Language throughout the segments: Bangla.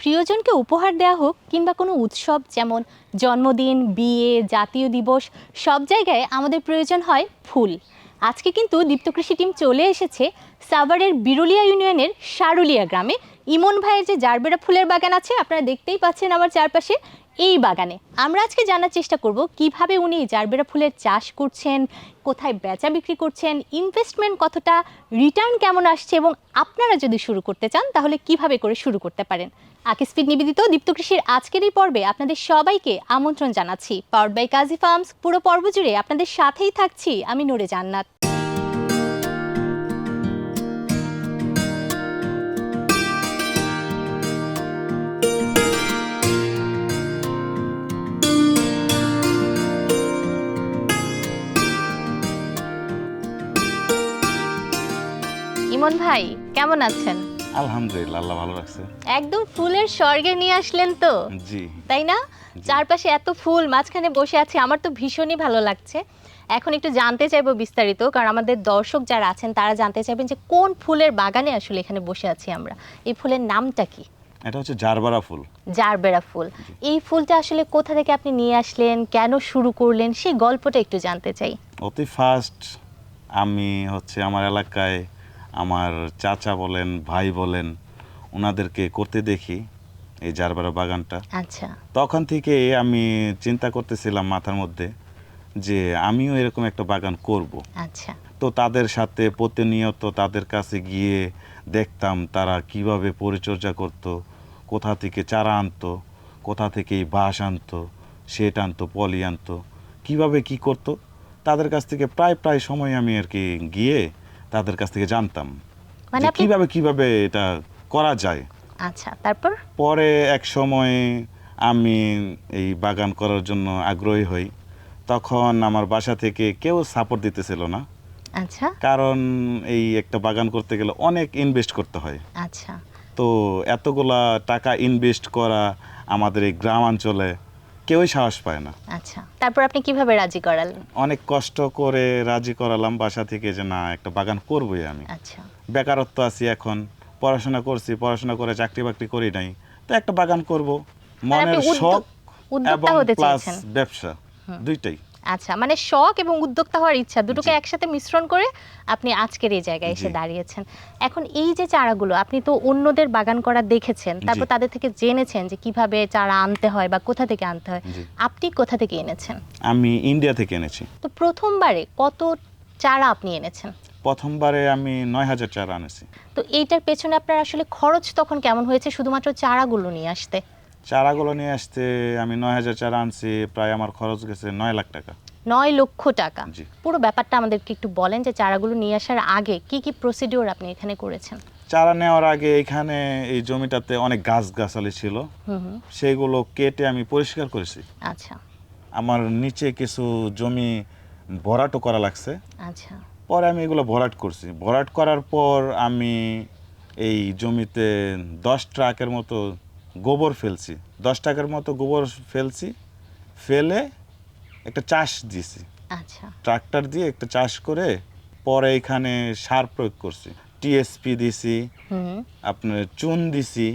প্রিয়জনকে উপহার দেওয়া হোক কিংবা কোনো উৎসব, যেমন জন্মদিন, বিয়ে, জাতীয় দিবস, সব জায়গায় আমাদের প্রয়োজন হয় ফুল। আজকে কিন্তু দীপ্তকৃষি টিম চলে এসেছে সাভারের বিরুলিয়া ইউনিয়নের সারুলিয়া গ্রামে। ইমন ভাইয়ের যে জারবেরা ফুলের বাগান আছে, আপনারা দেখতেই পাচ্ছেন আমার চারপাশে। এই বাগানে। আমরা আজকে জানার চেষ্টা করব কীভাবে উনি জারবেরা ফুলের চাষ করছেন, কোথায় বেচা বিক্রি করছেন ইনভেস্টমেন্ট কতটা রিটার্ন কেমন আসছে এবং আপনারা যদি শুরু করতে চান তাহলে কীভাবে করে শুরু করতে পারেন। আকিস্পিড নিবেদিত দীপ্ত কৃষির আজকের এই পর্বে আপনাদের সবাইকে আমন্ত্রণ জানাচ্ছি। পাওয়ার বাই কাজী ফার্মস পুরো পর্ব জুড়ে আপনাদের সাথেই থাকছি। আমি নূরে জান্নাত। ইমন ভাই কেমন আছেন? আলহামদুলিল্লাহ আল্লাহ ভালো রাখছে। একদম ফুলের স্বর্গে নিয়ে আসলেন তো? জি। তাই না? চারপাশে এত ফুল মাঝখানে বসে আছে আমার তো ভীষণই ভালো লাগছে। এখন একটু জানতে চাইব বিস্তারিত কারণ আমাদের দর্শক যারা আছেন তারা জানতে চাইবেন যে কোন ফুলের বাগানে আসলে এখানে বসে আছি আমরা? এই ফুলের নামটা কি? এটা হচ্ছে জারবারা ফুল। জারবেরা ফুল। এই ফুলটা আসলে কোথা থেকে আপনি নিয়ে আসলেন কেন শুরু করলেন সেই গল্পটা একটু জানতে চাই। অতি ফার্স্ট আমি হচ্ছে আমার এলাকায় আমার চাচা বলেন ভাই বলেন ওনাদেরকে করতে দেখি এই জারবারা বাগানটা। আচ্ছা। তখন থেকে আমি চিন্তা করতেছিলাম মাথার মধ্যে যে আমিও এরকম একটা বাগান করব। আচ্ছা। তো তাদের সাথে প্রতিনিয়ত তাদের কাছে গিয়ে দেখতাম তারা কীভাবে পরিচর্যা করত কোথা থেকে চারা আনতো কোথা থেকে বাঁশ আনতো সেট আনতো পলি আনতো কীভাবে কি করতো তাদের কাছ থেকে প্রায় প্রায় সময় আমি আর কি গিয়ে তাদের কাছ থেকে জানতাম মানে যে আপনি- কীভাবে কীভাবে এটা করা যায়। আচ্ছা তারপর? পরে এক সময় আমি এই বাগান করার জন্য আগ্রহী হই। তখন আমার বাসা থেকে কেউ সাপোর্ট দিতেছিল না। আচ্ছা। কারণ এই একটা বাগান করতে গেলে অনেক ইনভেস্ট করতে হয়। আচ্ছা। তো এতগুলা টাকা ইনভেস্ট করা আমাদের এই গ্রামাঞ্চলে কেউই সাহস পায় না। আচ্ছা তারপর আপনি কীভাবে রাজি করালেন? অনেক কষ্ট করে রাজি করালাম বাসা থেকে যে না একটা বাগান করবই আমি। আচ্ছা। বেকারত্ব আছি এখন পড়াশোনা করছি পড়াশোনা করে চাকরি বাকরি করি নাই। তো একটা বাগান করব। মানে মনের শখ এবং প্লাস ব্যবসা দুইটাই। আচ্ছা মানে শখ এবং উদ্যোক্তা হওয়ার ইচ্ছা দুটোকে একসাথে মিশ্রণ করে আপনি আজকের এই জায়গায় এসে দাঁড়িয়েছেন। এখন এই যে চারাগুলো আপনি তো অন্যদের বাগান করা দেখেছেন তারপর তাদের থেকে জেনেছেন যে কীভাবে চারা আনতে হয় বা কোথা থেকে আনতে হয়। আপনি কোথা থেকে এনেছেন? আমি ইন্ডিয়া থেকে এনেছি। তো প্রথমবারে কত চারা আপনি এনেছেন? প্রথমবারে আমি নয় হাজার চারা আনেছি তো এইটার পেছনে আপনার আসলে খরচ তখন কেমন হয়েছে? শুধুমাত্র চারাগুলো নিয়ে আসতে। চারাগুলো নিয়ে আসতে আমি নয় হাজার চারা আনছি প্রায় আমার খরচ গেছে নয় লাখ টাকা। নয় লক্ষ টাকা। পুরো ব্যাপারটা আমাদেরকে একটু বলেন যে চারাগুলো নিয়ে আসার আগে কি কি প্রসিডিওর আপনি এখানে করেছেন? চারা নেওয়ার আগে এখানে এই জমিটাতে অনেক গাছ গাছালি ছিল সেগুলো কেটে আমি পরিষ্কার করেছি। আচ্ছা। আমার নিচে কিছু জমি ভরাটও করা লাগছে। আচ্ছা। পরে আমি এগুলো ভরাট করছি। ভরাট করার পর আমি এই জমিতে দশ ট্রাকের মতো গোবর ফেলছি। দশ টাকার মতো গোবর ফেলছি ফেলে একটা চাষ দিয়েছি আচ্ছা। ট্রাক্টর দিয়ে একটা চাষ করে পরে এখানে সার প্রয়োগ করছি। টিএসপি দিছি আপনার চুন দিছি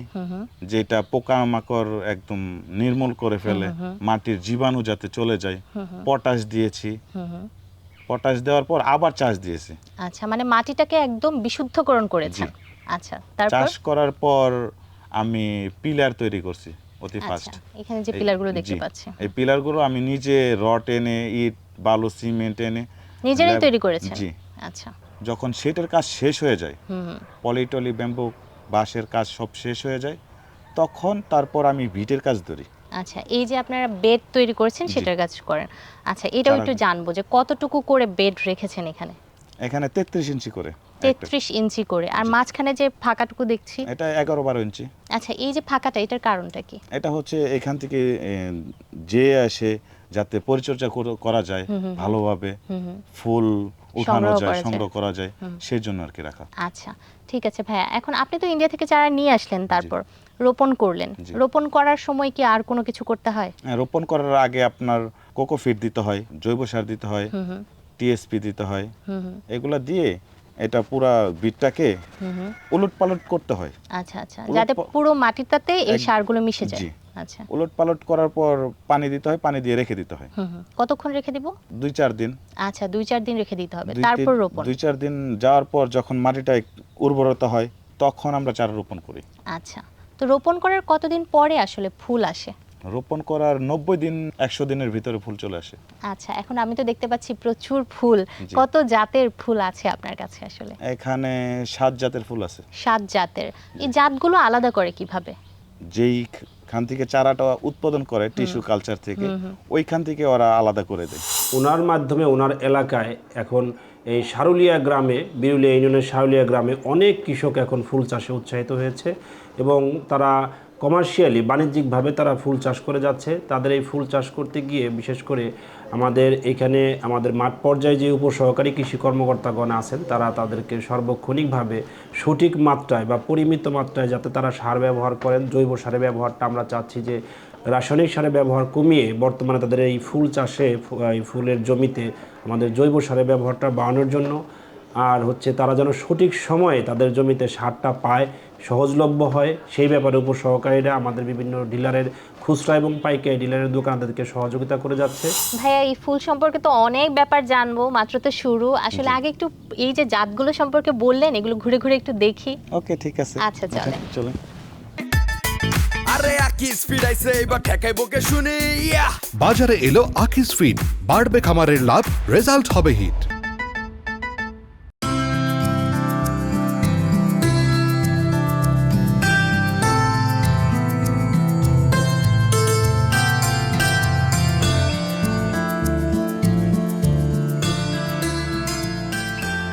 যেটা পোকামাকড় একদম নির্মূল করে ফেলে মাটির জীবাণু যাতে চলে যায়। পটাশ দিয়েছি। পটাশ দেওয়ার পর আবার চাষ দিয়েছি। আচ্ছা মানে মাটিটাকে একদম বিশুদ্ধকরণ করেছেন। আচ্ছা চাষ করার পর আমি পিলার তৈরি করছি অতি ফার্স্ট আচ্ছা এখানে যে পিলারগুলো দেখতে পাচ্ছি। এই পিলারগুলো আমি নিজে রড এনে ইট বালু সিমেন্ট এনে নিজেরাই তৈরি করেছেন? জি। আচ্ছা। যখন সেটার কাজ শেষ হয়ে যায় পলিটলি ব্যাম্বু বাঁশের কাজ সব শেষ হয়ে যায় তখন তারপর আমি ভিটের কাজ ধরি। আচ্ছা এই যে আপনারা বেড তৈরি করেছেন। সেটার কাজ করেন। আচ্ছা এটাও একটু জানব যে কতটুকু করে বেড রেখেছেন এখানে? এখানে তেত্রিশ ইঞ্চি করে। একটা। তেত্রিশ ইঞ্চি করে। আর মাঝখানে যে ফাঁকাটুকু দেখছি? এটা এগারো বারো ইঞ্চি। আচ্ছা এই যে ফাঁকাটা এটার কারণটা কি? এটা হচ্ছে এখান থেকে যে আসে যাতে পরিচর্যা করা যায় ভালোভাবে ফুল উঠানো যায় সংগ্রহ করা যায় সেই জন্য আর কি রাখা। আচ্ছা ঠিক আছে ভাইয়া। এখন আপনি তো ইন্ডিয়া থেকে চারা নিয়ে আসলেন তারপর রোপণ করলেন। রোপণ করার সময় কি আর কোনো কিছু করতে হয়? হ্যাঁ, রোপণ করার আগে আপনার কোকোফিট দিতে হয় জৈব সার দিতে হয় টিএসপি দিতে হয়। এগুলা দিয়ে এটা পুরো হুম উলট পালট করতে হয়। আচ্ছা আচ্ছা। যাতে পুরো মাটিটাতে এই সারগুলো মিশে যায়। আচ্ছা। উলট পালট করার পর পানি দিতে হয় পানি দিয়ে রেখে দিতে হয়। কতক্ষণ রেখে দিব? দুই চার দিন। আচ্ছা দুই চার দিন রেখে দিতে হবে। তারপর রোপণ। দুই চার দিন যাওয়ার পর যখন মাটিটা উর্বরতা হয় তখন আমরা চারা রোপণ করি। আচ্ছা। তো রোপণ করার কতদিন পরে আসলে ফুল আসে? রোপণ করার নব্বই দিন একশো দিনের ভিতরে ফুল চলে আসে। আচ্ছা এখন আমি তো দেখতে পাচ্ছি প্রচুর ফুল। কত জাতের ফুল আছে আপনার কাছে আসলে? এখানে সাত জাতের ফুল আছে। সাত জাতের। এই জাতগুলো আলাদা করে কীভাবে? যেই খান থেকে চারাটা উৎপাদন করে টিস্যু কালচার থেকে ওইখান থেকে ওরা আলাদা করে দেয়। ওনার মাধ্যমে ওনার এলাকায় এখন এই সারুলিয়া গ্রামে, বিরুলিয়া ইউনিয়নের সারুলিয়া গ্রামে অনেক কৃষক এখন ফুল চাষে উৎসাহিত হয়েছে এবং তারা কমার্শিয়ালি বাণিজ্যিকভাবে তারা ফুল চাষ করে যাচ্ছে। তাদের এই ফুল চাষ করতে গিয়ে বিশেষ করে আমাদের এখানে আমাদের মাঠ পর্যায়ে যে উপসহকারী কৃষি কর্মকর্তাগণ আছেন, তারা তাদেরকে সার্বক্ষণিকভাবে সঠিক মাত্রায় বা পরিমিত মাত্রায় যাতে তারা সার ব্যবহার করেন, জৈব সারের ব্যবহারটা আমরা চাচ্ছি যে রাসায়নিক সারের ব্যবহার কমিয়ে বর্তমানে তাদের এই ফুল চাষে এই ফুলের জমিতে আমাদের জৈব সারের ব্যবহারটা বাড়ানোর জন্য। আর হচ্ছে তারা যেন সঠিক সময়ে তাদের জমিতে সারটা পায় সহজলভ্য হয় সেই ব্যাপারে উপসহকারীরা আমাদের বিভিন্ন ডিলারের খুচরা এবং পাইকারি ডিলারের দোকান তাদেরকে সহযোগিতা করে যাচ্ছে। ভাইয়া এই ফুল সম্পর্কে তো অনেক ব্যাপার জানব মাত্র তো শুরু। আসলে আগে একটু এই যে জাতগুলো সম্পর্কে বললেন এগুলো ঘুরে ঘুরে একটু দেখি। ওকে ঠিক আছে। আচ্ছা, চলেন। চলেন। আরে আকিস এবার ঠেকাই বকে শুনি ইয়া। বাজারে এলো আকিস ফিড বাড়বে খামারের লাভ রেজাল্ট হবে হিট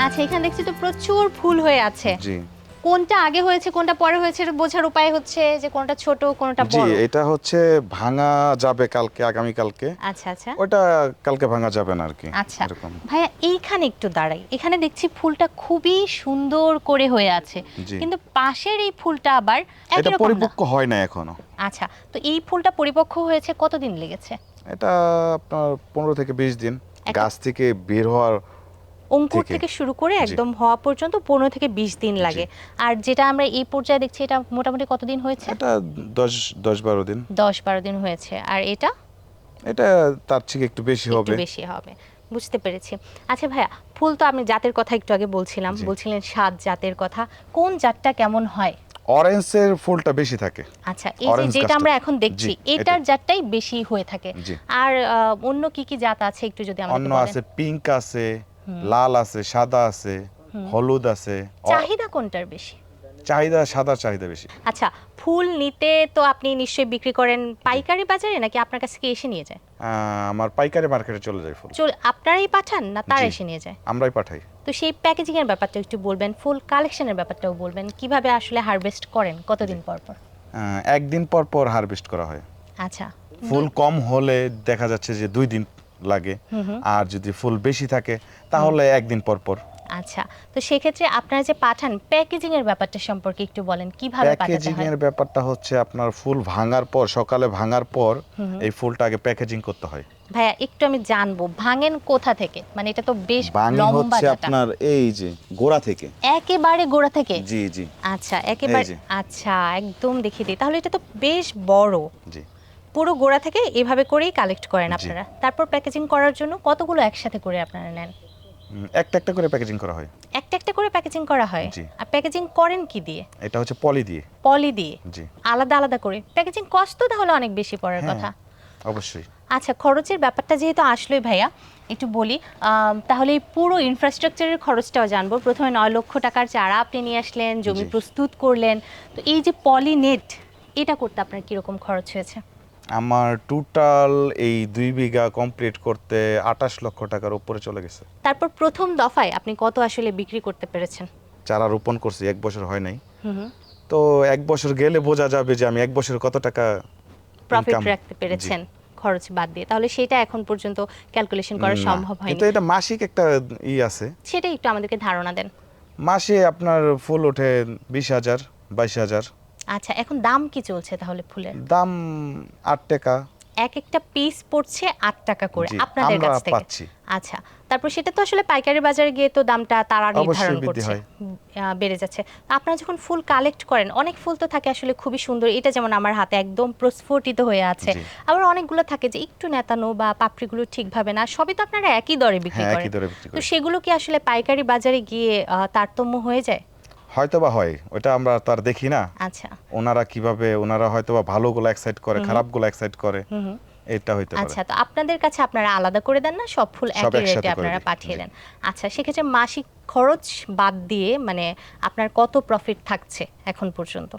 আচ্ছা এখানে দেখছি তো প্রচুর ফুল হয়ে আছে। জি। কোনটা আগে হয়েছে কোনটা পরে হয়েছে এটা বোঝার উপায় হচ্ছে যে কোনটা ছোট কোনটা বড়। জি এটা হচ্ছে ভাঙা যাবে কালকে আগামী কালকে আচ্ছা আচ্ছা। ওটা কালকে ভাঙা যাবে না আর কি আচ্ছা। এরকম। ভাইয়া এইখানে একটু দাঁড়াই। এখানে দেখছি ফুলটা খুবই সুন্দর করে হয়ে আছে। কিন্তু পাশের এই ফুলটা আবার এটা পরিপক্ক হয় না এখনও। আচ্ছা তো এই ফুলটা পরিপক্ক হয়েছে কতদিন লেগেছে? এটা আপনার পনেরো থেকে বিশ দিন। গাছ থেকে বের হওয়ার অঙ্কুর থেকে। শুরু করে একদম হওয়া পর্যন্ত পনেরো থেকে বিশ দিন লাগে। আর যেটা আমরা এই পর্যায়ে দেখছি এটা মোটামুটি কতদিন হয়েছে? এটা দশ দশ বারো দিন। দশ বারো দিন হয়েছে। আর এটা? এটা তার থেকে একটু বেশি হবে। বেশি হবে। বুঝতে পেরেছি। আচ্ছা ভাইয়া ফুল তো আমি জাতের কথা একটু আগে বলছিলাম। বলছিলেন সাত জাতের কথা। কোন জাতটা কেমন হয়? অরেঞ্জের ফুলটা বেশি থাকে। আচ্ছা এই যে যেটা আমরা এখন দেখছি এটার জাতটাই বেশি হয়ে থাকে। আর অন্য কি কি জাত আছে একটু যদি আমাদের অন্য আছে পিঙ্ক আছে লাল আছে সাদা আছে হলুদ আছে চাহিদা কোনটার বেশি? চাহিদা সাদা চাহিদা বেশি। আচ্ছা ফুল নিতে তো আপনি নিশ্চয়ই বিক্রি করেন পাইকারি বাজারে নাকি আপনার কাছ থেকে এসে নিয়ে যায়? আমার পাইকারি মার্কেটে চলে যায় ফুল। চল আপনারাই পাঠান না তার এসে নিয়ে যায়? আমরাই পাঠাই। তো সেই প্যাকেজিং এর ব্যাপারটা একটু বলবেন ফুল কালেকশনের ব্যাপারটাও বলবেন কীভাবে আসলে হারভেস্ট করেন কতদিন পর পর? একদিন পর পর হারভেস্ট করা হয়। আচ্ছা। ফুল কম হলে দেখা যাচ্ছে যে দুই দিন লাগে। আর যদি ফুল বেশি থাকে তাহলে একদিন পর পর। আচ্ছা তো সেক্ষেত্রে আপনারা যে পাঠান প্যাকেজিং এর ব্যাপারটা সম্পর্কে একটু বলেন কীভাবে প্যাকেজিং এর ব্যাপারটা হচ্ছে আপনার ফুল ভাঙার পর সকালে ভাঙার পর এই ফুলটা আগে প্যাকেজিং করতে হয়। ভাইয়া একটু আমি জানব ভাঙেন কোথা থেকে? মানে এটা তো বেশ ভাঙি লম্বা হচ্ছে আপনার এই যে গোড়া থেকে। একেবারে গোড়া থেকে? জি জি। আচ্ছা একেবারে আচ্ছা একদম দেখিয়ে দিই। তাহলে এটা তো বেশ বড়। জি। পুরো গোড়া থেকে এভাবে করেই কালেক্ট করেন আপনারা। তারপর প্যাকেজিং করার জন্য কতগুলো একসাথে করে আপনারা নেন? একটা একটা করে প্যাকেজিং করা হয়। একটা একটা করে প্যাকেজিং করা হয়? আর প্যাকেজিং করেন কি দিয়ে? এটা হচ্ছে পলি দিয়ে। পলি দিয়ে? জি। আলাদা আলাদা করে। প্যাকেজিং কষ্ট তাহলে অনেক বেশি পড়ার হ্যাঁ। কথা। অবশ্যই। আচ্ছা খরচের ব্যাপারটা যেহেতু আসলোই ভাইয়া একটু বলি তাহলে এই পুরো ইনফ্রাস্ট্রাকচারের খরচটাও জানব। প্রথমে নয় লক্ষ টাকার চারা আপনি নিয়ে আসলেন জমি প্রস্তুত করলেন। তো এই যে পলিনেট এটা করতে আপনার কীরকম খরচ হয়েছে? আমার টোটাল এই দুই বিঘা কমপ্লিট করতে আঠাশ লক্ষ টাকার উপরে চলে গেছে। তারপর প্রথম দফায় আপনি কত আসলে বিক্রি করতে পেরেছেন? চারা রোপণ করছি এক বছর হয় নাই। তো এক বছর গেলে বোঝা যাবে যে আমি এক বছর কত টাকা প্রফিট রাখতে পেরেছেন খরচ বাদ দিয়ে। তাহলে সেটা এখন পর্যন্ত ক্যালকুলেশন করা সম্ভব হয়নি। কিন্তু এটা মাসিক একটা ই আছে। সেটাই একটু আমাদেরকে ধারণা দেন। মাসে আপনার ফুল ওঠে বিশ হাজার বাইশ হাজার। আচ্ছা এখন দাম কি চলছে তাহলে ফুলের? দাম আট টাকা। এক একটা পিস পড়ছে আট টাকা করে আপনাদের কাছ থেকে। আচ্ছা তারপর সেটা তো আসলে পাইকারি বাজারে গিয়ে তো দামটা তারা নির্ধারণ করছে। বেড়ে যাচ্ছে। আপনারা যখন ফুল কালেক্ট করেন অনেক ফুল তো থাকে আসলে খুবই সুন্দর। এটা যেমন আমার হাতে একদম প্রস্ফুটিত হয়ে আছে। আবার অনেকগুলো থাকে যে একটু নেতানো বা পাপড়িগুলো ঠিকভাবে না সবই তো আপনারা একই দরে বিক্রি হ্যাঁ, করেন। বিক্রি তো সেগুলো কি আসলে পাইকারি বাজারে গিয়ে তারতম্য হয়ে যায়? হয়তো বা হয় ওটা আমরা তার দেখি না। আচ্ছা। ওনারা কীভাবে ওনারা হয়তো বা ভালোগুলো এক্সাইট করে খারাপগুলো এক্সাইট করে এটা হইতে পারে। আচ্ছা তো আপনাদের কাছে আপনারা আলাদা করে দেন না? সব ফুল একই রেটে আপনারা পাঠিয়ে দেন। আচ্ছা সেক্ষেত্রে মাসিক খরচ বাদ দিয়ে মানে আপনার কত প্রফিট থাকছে এখন পর্যন্ত?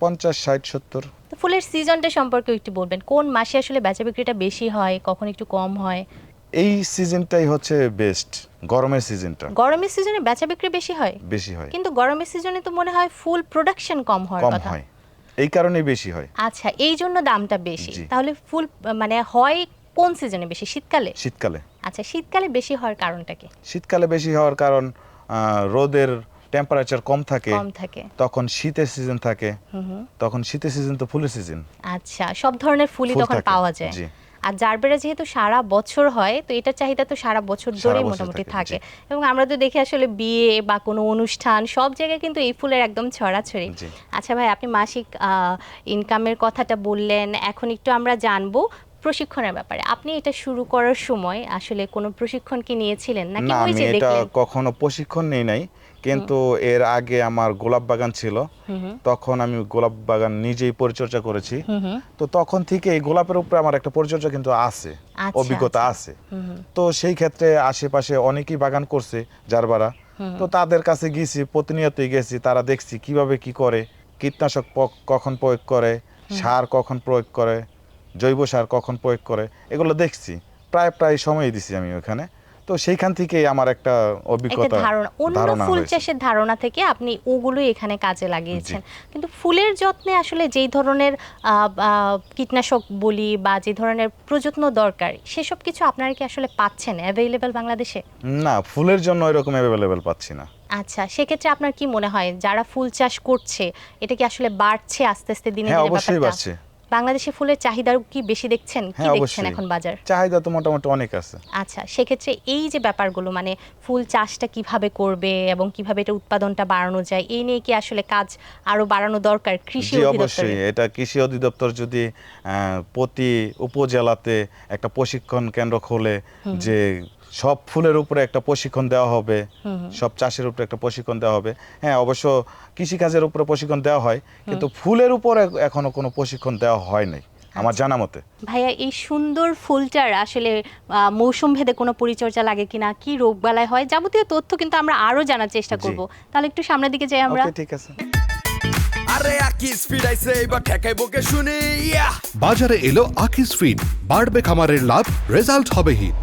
পঞ্চাশ ষাট সত্তর। ফুলের সিজনটা সম্পর্কে একটু বলবেন। কোন মাসে আসলে বেচা বিক্রিটা বেশি হয়? কখন একটু কম হয়? এই সিজনটাই হচ্ছে বেস্ট গরমের সিজনটা। গরমের সিজনে বেচা বিক্রি বেশি হয়? বেশি হয়। কিন্তু গরমের সিজনে তো মনে হয় ফুল প্রোডাকশন কম হওয়ার কম কথা। হয়। এই কারণেই বেশি হয়। আচ্ছা এই জন্য দামটা বেশি। তাহলে ফুল মানে হয় কোন সিজনে বেশি শীতকালে? শীতকালে। আচ্ছা শীতকালে বেশি হওয়ার কারণটা কি? শীতকালে বেশি হওয়ার কারণ রোদের টেম্পারেচার কম থাকে। কম থাকে। তখন শীতের সিজন থাকে। তখন শীতের সিজন তো ফুলের সিজন আচ্ছা সব ধরনের ফুলই তখন পাওয়া যায়। জি। আর জারবেরা যেহেতু সারা বছর হয় তো এটার চাহিদা তো সারা বছর ধরেই মোটামুটি থাকে, এবং আমরা তো দেখি আসলে বিয়ে বা কোনো অনুষ্ঠান সব জায়গায় কিন্তু এই ফুলের একদম ছড়াছড়ি। আচ্ছা ভাই আপনি মাসিক ইনকামের কথাটা বললেন এখন একটু আমরা জানব প্রশিক্ষণের ব্যাপারে। আপনি এটা শুরু করার সময় আসলে কোনো প্রশিক্ষণ কি নিয়েছিলেন? নাকি না ওই আমি যে এটা দেখলেন কখনো প্রশিক্ষণ নেই নাই। কিন্তু এর আগে আমার গোলাপ বাগান ছিল। তখন আমি গোলাপ বাগান নিজেই পরিচর্যা করেছি। তো তখন থেকে এই গোলাপের উপরে আমার একটা পরিচর্যা কিন্তু আছে আচ্ছা, অভিজ্ঞতা আচ্ছা। আছে। তো সেই ক্ষেত্রে আশেপাশে অনেকেই বাগান করছে যার যারবারা তো তাদের কাছে গেছি প্রতিনিয়তই গেছি তারা দেখছি কীভাবে কি করে কীটনাশক কখন প্রয়োগ করে সার কখন প্রয়োগ করে জৈব সার কখন প্রয়োগ করে এগুলো দেখছি। প্রায় প্রায় সময় দিছি আমি ওখানে। তো সেইখান থেকে আমার একটা অভিজ্ঞতা ধারণা অন্য ফুল চাষের ধারণা থেকে আপনি ওগুলোই এখানে কাজে লাগিয়েছেন। কিন্তু ফুলের যত্নে আসলে যেই ধরনের কীটনাশক বলি বা যে ধরনের প্রযত্ন দরকার সেসব কিছু আপনারা কি আসলে পাচ্ছেন অ্যাভেলেবেল বাংলাদেশে? না ফুলের জন্য এরকম অ্যাভেলেবেল পাচ্ছি না। আচ্ছা সেক্ষেত্রে আপনার কি মনে হয় যারা ফুল চাষ করছে এটা কি আসলে বাড়ছে আস্তে আস্তে দিনে হ্যাঁ, দিনে অবশ্যই বাড়ছে। বাংলাদেশে ফুলের চাহিদা কি বেশি দেখছেন? কি হ্যাঁ দেখছেন এখন বাজার? চাহিদা তো মোটামুটি অনেক আছে। আচ্ছা সেক্ষেত্রে এই যে ব্যাপারগুলো মানে ফুল চাষটা কীভাবে করবে এবং কীভাবে এটা উৎপাদনটা বাড়ানো যায় এই নিয়ে কি আসলে কাজ আরও বাড়ানো দরকার কৃষি অবশ্যই। এটা কৃষি অধিদপ্তর যদি আহ, প্রতি উপজেলাতে একটা প্রশিক্ষণ কেন্দ্র খোলে যে সব ফুলের উপরে একটা প্রশিক্ষণ দেওয়া হবে। সব চাষের উপরে একটা প্রশিক্ষণ দেওয়া হবে। হ্যাঁ অবশ্য কৃষিকাজের উপরে প্রশিক্ষণ দেওয়া হয় কিন্তু ফুলের উপরে এখনও কোনো প্রশিক্ষণ দেওয়া হয় নাই আমার জানা মতে। ভাইয়া এই সুন্দর ফুলটার আসলে মৌসুম ভেদে কোনো পরিচর্যা লাগে কিনা? কি রোগ বালাই হয়? যাবতীয় তথ্য কিন্তু আমরা আরও জানার চেষ্টা। করব। তাহলে একটু সামনের দিকে যাই আমরা। ঠিক আছে। আরে আকি স্পিড আইছে এবার ঠেকাই বকে শুনি বাজারে এলো আকিস ফিড বাড়বে খামারের লাভ রেজাল্ট হবে হিট।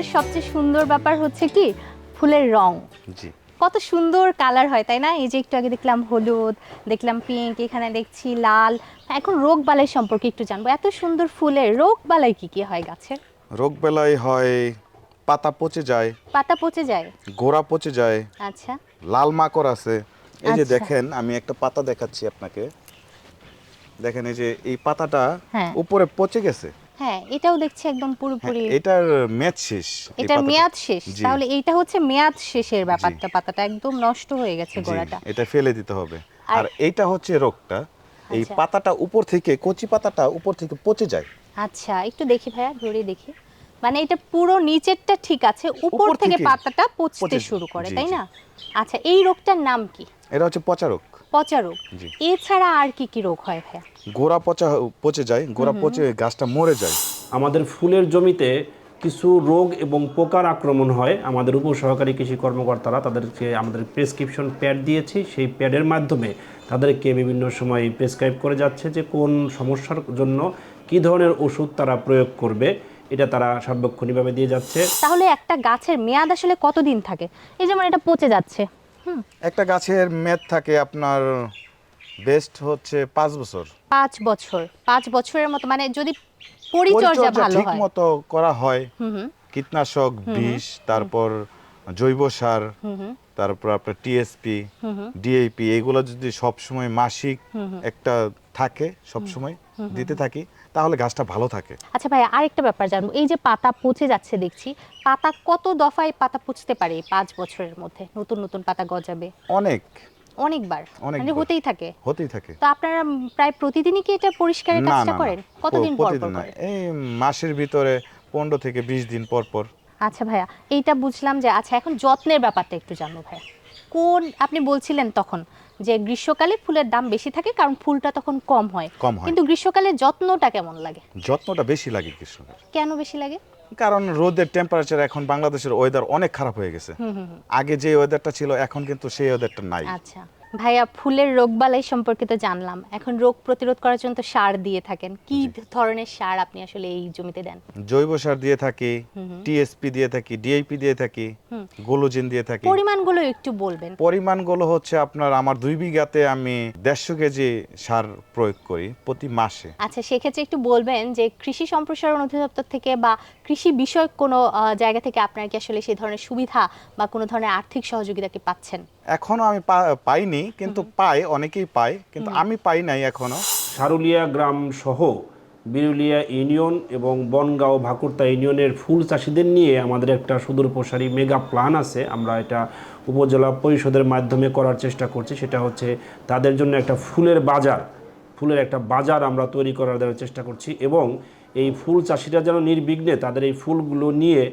ফুলের সবচেয়ে সুন্দর ব্যাপার হচ্ছে কি ফুলের রং। জি। কত সুন্দর কালার হয় তাই না? এই যে একটু আগে দেখলাম হলুদ দেখলাম পিঙ্ক এখানে দেখছি লাল। এখন রোগ বালাই সম্পর্কে একটু জানব। এত সুন্দর ফুলের রোগ বালাই কি কি হয় গাছের রোগ বেলায় হয় পাতা পচে যায়। পাতা পচে যায়? গোড়া পচে যায়। আচ্ছা। লাল মাকড় আছে। এই যে আচ্ছা। দেখেন আমি একটা পাতা দেখাচ্ছি আপনাকে। দেখেন এই যে এই পাতাটা হ্যাঁ। উপরে পচে গেছে। হ্যাঁ এটাও দেখছি একদম হ্যাঁ, পুরোপুরি। এটার মেয়াদ শেষ এটার মেয়াদ শেষ। তাহলে এইটা হচ্ছে মেয়াদ শেষের ব্যাপারটা পাতাটা একদম নষ্ট হয়ে গেছে গোড়াটা। এটা ফেলে দিতে হবে। আর- এইটা হচ্ছে রোগটা। এই আচ্ছা। পাতাটা উপর থেকে কচি পাতাটা উপর থেকে পচে যায়। আচ্ছা একটু দেখি ভাইয়া ধরে দেখি। মানে এটা পুরো নিচেরটা ঠিক আছে উপর থেকে পাতাটা পচতে শুরু করে তাই না? আচ্ছা এই রোগটার নাম কি? এটা হচ্ছে পচা রোগ। পচা রোগ। এছাড়া আর কি কি রোগ হয় ভাইয়া? গোড়া পচা পচে যায় গোড়া পচে গাছটা মরে যায়। আমাদের ফুলের জমিতে কিছু রোগ এবং পোকার আক্রমণ হয়। আমাদের উপসহকারী কৃষি কর্মকর্তারা তাদেরকে আমাদের প্রেসক্রিপশন প্যাড দিয়েছি। সেই প্যাডের মাধ্যমে তাদেরকে বিভিন্ন সময় প্রেসক্রাইব করে যাচ্ছে যে কোন সমস্যার জন্য কী ধরনের ওষুধ তারা প্রয়োগ করবে। এটা তারা সার্বক্ষণিকভাবে দিয়ে যাচ্ছে। তাহলে একটা গাছের মেয়াদ আসলে কতদিন থাকে? এই যেমন এটা পচে যাচ্ছে। একটা গাছের মেদ থাকে আপনার বেস্ট হচ্ছে পাঁচ বছর। পাঁচ বছর। পাঁচ বছরের মতো মানে যদি পরিচর্যা ভালো ঠিক হয়। মতো করা হয় কীটনাশক বিষ তারপর জৈব সার তারপর আপনার টিএসপি ডিএপি এগুলো যদি সবসময় মাসিক একটা থাকে সবসময় দিতে থাকি। তাহলে গাছটা ভালো থাকে। আচ্ছা ভাই আরেকটা ব্যাপার জানব। এই যে পাতা পচে যাচ্ছে দেখছি পাতা কত দফায় পাতা পচতে পারে পাঁচ বছরের মধ্যে? নতুন নতুন পাতা গজাবে? অনেক। অনেকবার। মানে হতেই থাকে। হতেই থাকে। তো আপনারা প্রায় প্রতিদিনই কি এটা পরিষ্কারের কাজটা করেন? কতদিন পর পর এই মাসের ভিতরে পনেরো থেকে বিশ দিন পর পর। আচ্ছা ভাইয়া এইটা বুঝলাম যে আচ্ছা এখন যত্নের ব্যাপারটা একটু জানব ভাইয়া। কোন আপনি বলছিলেন তখন যে গ্রীষ্মকালে ফুলের দাম বেশি থাকে কারণ ফুলটা তখন কম হয়। কম হয়। কিন্তু গ্রীষ্মকালে যত্নটা কেমন লাগে? যত্নটা বেশি লাগে গ্রীষ্মকালে। কেন বেশি লাগে? কারণ রোদের টেম্পারেচার এখন বাংলাদেশের ওয়েদার অনেক খারাপ হয়ে গেছে। আগে যে ওয়েদারটা ছিল এখন কিন্তু সেই ওয়েদারটা নাই। আচ্ছা। ভাইয়া ফুলের রোগবালাই সম্পর্কে তো জানলাম। এখন রোগ প্রতিরোধ করার জন্য তো সার দিয়ে থাকেন। কি ধরনের সার আপনি আসলে এই জমিতে দেন? জৈব সার দিয়ে থাকি টিএসপি দিয়ে থাকি ডিএপি দিয়ে থাকি গোলোজিন দিয়ে থাকি। পরিমাণগুলো একটু বলবেন। পরিমাণগুলো হচ্ছে আপনার আমার দুই বিঘাতে আমি দেড়শো কেজি সার প্রয়োগ করি প্রতি মাসে। আচ্ছা সেক্ষেত্রে একটু বলবেন যে কৃষি সম্প্রসারণ অধিদপ্তর থেকে বা কৃষি বিষয়ক কোনো জায়গা থেকে আপনার কি আসলে সেই ধরনের সুবিধা বা কোনো ধরনের আর্থিক সহযোগিতা কি পাচ্ছেন? এখনও আমি পা- পাইনি কিন্তু পাই অনেকেই পায় কিন্তু আমি পাই নাই এখনও। সারুলিয়া গ্রাম সহ বিরুলিয়া ইউনিয়ন এবং বনগাঁও ভাকুরতা ইউনিয়নের ফুল চাষিদের নিয়ে আমাদের একটা সুদূর প্রসারী মেগা প্ল্যান আছে। আমরা এটা উপজেলা পরিষদের মাধ্যমে করার চেষ্টা করছি। সেটা হচ্ছে তাদের জন্য একটা ফুলের বাজার। ফুলের একটা বাজার আমরা তৈরি করার দেওয়ার চেষ্টা করছি এবং এই ফুল চাষিরা যেন নির্বিঘ্নে তাদের এই ফুলগুলো নিয়ে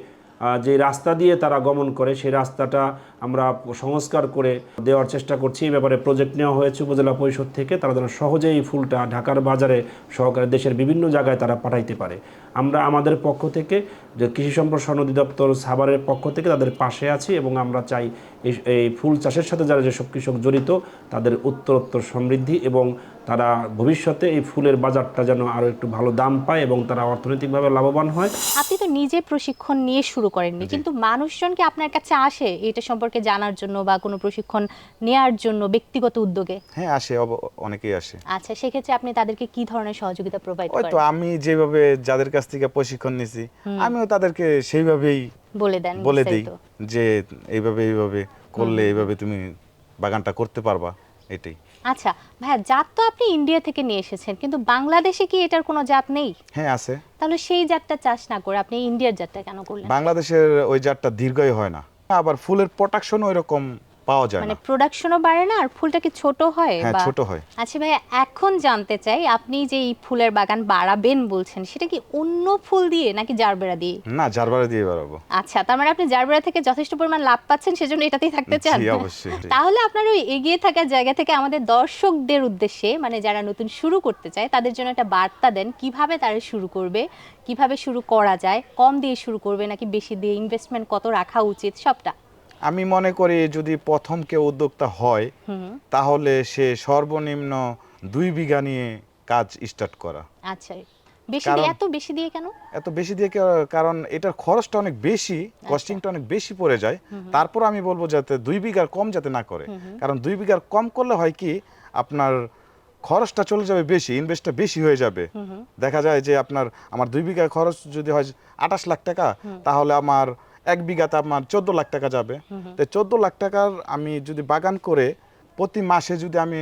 যে রাস্তা দিয়ে তারা গমন করে, সেই রাস্তাটা আমরা সংস্কার করে দেওয়ার চেষ্টা করছি। এই ব্যাপারে প্রজেক্ট নেওয়া হয়েছে উপজেলা পরিষদ থেকে। তারা যেন সহজেই এই ফুলটা ঢাকার বাজারে সহকারে দেশের বিভিন্ন জায়গায় তারা পাঠাইতে পারে। আমরা আমাদের পক্ষ থেকে, যে কৃষি সম্প্রসারণ অধিদপ্তর সাভারের পক্ষ থেকে তাদের পাশে আছি এবং আমরা চাই এই ফুল চাষের সাথে যারা যেসব কৃষক জড়িত, তাদের উত্তরোত্তর সমৃদ্ধি এবং তারা ভবিষ্যতে এই ফুলের বাজারটা যেন আরও একটু ভালো দাম পায় এবং তারা অর্থনৈতিকভাবে লাভবান হয়। আপনি তো নিজে প্রশিক্ষণ নিয়ে শুরু করেননি কিন্তু মানুষজন কি আপনার কাছে আসে এটা সম্পর্কে জানার জন্য বা কোনো প্রশিক্ষণ নেয়ার জন্য ব্যক্তিগত উদ্যোগে? হ্যাঁ আসে অব- অনেকেই আসে। আচ্ছা সেক্ষেত্রে আপনি তাদেরকে কি ধরনের সহযোগিতা প্রোভাইড ওই তো আমি যেভাবে যাদের কাছ থেকে প্রশিক্ষণ নিছি আমিও তাদেরকে সেইভাবেই বলে দেন বলে দিই। যে এইভাবে এইভাবে করলে এইভাবে তুমি বাগানটা করতে পারবা এটাই। আচ্ছা ভাইয়া জাত তো আপনি ইন্ডিয়া থেকে নিয়ে এসেছেন কিন্তু বাংলাদেশে কি এটার কোনো জাত নেই? হ্যাঁ আছে। তাহলে সেই জাতটা চাষ না করে আপনি ইন্ডিয়ার জাতটা কেন করলেন? বাংলাদেশের ওই জাতটা দীর্ঘই হয় না। আবার ফুলের প্রোডাকশন ওই রকম পাওয়া যায় মানে প্রোডাকশনও বাড়ে না আর ফুলটা কি ছোট হয় হ্যাঁ, বা- ছোট হয়। আচ্ছা ভাই এখন জানতে চাই আপনি যে এই ফুলের বাগান বাড়াবেন বলছেন সেটা কি অন্য ফুল দিয়ে নাকি জারবেরা দিয়ে? না জারবারে দিয়ে বেড়াবো। আচ্ছা তার মানে আপনি জারবেরা থেকে যথেষ্ট পরিমাণ লাভ পাচ্ছেন সেজন্য এটাতেই থাকতে চান। জি, অবশ্যই। তাহলে আপনার ওই এগিয়ে থাকার জায়গা থেকে আমাদের দর্শকদের উদ্দেশ্যে মানে যারা নতুন শুরু করতে চায় তাদের জন্য একটা বার্তা দেন কীভাবে তারা শুরু করবে কীভাবে শুরু করা যায় কম দিয়ে শুরু করবে নাকি বেশি দিয়ে ইনভেস্টমেন্ট কত রাখা উচিত সবটা। আমি মনে করি যদি প্রথম কেউ উদ্যোক্তা হয় তাহলে সে সর্বনিম্ন দুই বিঘা নিয়ে কাজ স্টার্ট করা। আচ্ছা বেশি দিয়ে এত বেশি দিয়ে কেন? এত বেশি দিয়ে কারণ এটার খরচটা অনেক বেশি আচ্ছা। কস্টিংটা অনেক বেশি পড়ে যায়। তারপর আমি বলব যাতে দুই বিঘার কম যাতে না করে। কারণ দুই বিঘার কম করলে হয় কি আপনার খরচটা চলে যাবে বেশি ইনভেস্টটা বেশি হয়ে যাবে। দেখা যায় যে আপনার আমার দুই বিঘা খরচ যদি হয় আঠাশ লাখ টাকা তাহলে আমার এক বিঘাতে আমার চোদ্দ লাখ টাকা যাবে। তো চোদ্দ লাখ টাকার আমি যদি বাগান করে প্রতি মাসে যদি আমি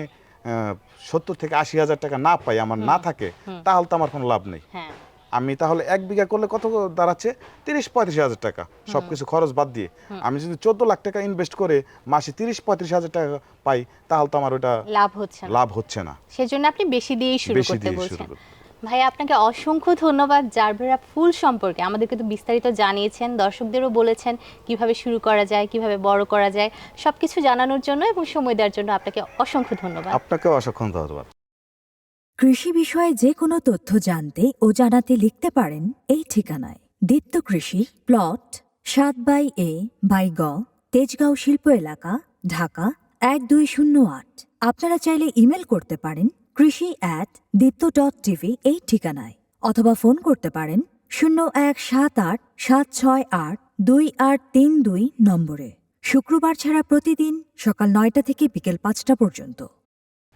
সত্তর থেকে আশি হাজার টাকা না পাই আমার না থাকে তাহলে তো আমার কোনো লাভ নেই। হ্যাঁ। আমি তাহলে এক বিঘা করলে কত দাঁড়াচ্ছে? তিরিশ পঁয়ত্রিশ হাজার টাকা। সব কিছু খরচ বাদ দিয়ে। আমি যদি চোদ্দ লাখ টাকা ইনভেস্ট করে মাসে তিরিশ পঁয়ত্রিশ হাজার টাকা পাই তাহলে তো আমার ওটা লাভ হচ্ছে লাভ হচ্ছে না। সেজন্য আপনি বেশি দিয়েই শুরু করতে বলছেন। ভাই আপনাকে অসংখ্য ধন্যবাদ জারবেরা ফুল সম্পর্কে। আমাদেরকে তো বিস্তারিত জানিয়েছেন দর্শকদেরও বলেছেন কীভাবে শুরু করা যায় কীভাবে বড় করা যায়। সবকিছু জানানোর জন্য এবং সময় দেওয়ার জন্য আপনাকে অসংখ্য ধন্যবাদ। আপনাকে অসংখ্য ধন্যবাদ। কৃষি বিষয়ে যে কোনো তথ্য জানতে ও জানাতে লিখতে পারেন এই ঠিকানায়। দীপ্ত কৃষি প্লট সাত বাই এ বাই গ তেজগাঁও শিল্প এলাকা ঢাকা এক দুই শূন্য আট। আপনারা চাইলে ইমেল করতে পারেন কৃষি অ্যাট দীপ্ত ডট টিভি এই ঠিকানায় অথবা ফোন করতে পারেন শূন্য এক সাত আট সাত ছয় আট দুই আট তিন দুই নম্বরে। শুক্রবার ছাড়া প্রতিদিন সকাল নয়টা থেকে বিকেল পাঁচটা পর্যন্ত।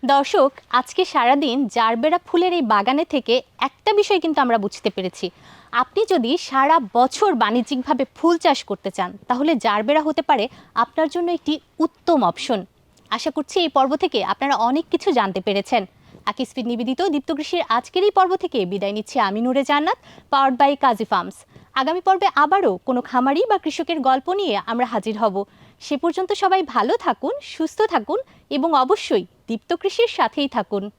দর্শক, আজকে সারাদিন জারবেরা ফুলের এই বাগানে থেকে একটা বিষয় কিন্তু আমরা বুঝতে পেরেছি। আপনি যদি সারা বছর বাণিজ্যিকভাবে ফুল চাষ করতে চান, তাহলে জারবেরা হতে পারে আপনার জন্য একটি উত্তম অপশন আশা করছি এই পর্ব থেকে আপনারা অনেক কিছু জানতে পেরেছেন। আকিসফিড নিবেদিত দীপ্তকৃষির আজকের এই পর্ব থেকে বিদায় নিচ্ছে আমি নূরে জান্নাত পাওয়ার্ড বাই কাজী ফার্মস। আগামী পর্বে আবারও কোনো খামারি বা কৃষকের গল্প নিয়ে আমরা হাজির হব। সে পর্যন্ত সবাই ভালো থাকুন, সুস্থ থাকুন এবং অবশ্যই দীপ্ত কৃষির সাথেই থাকুন।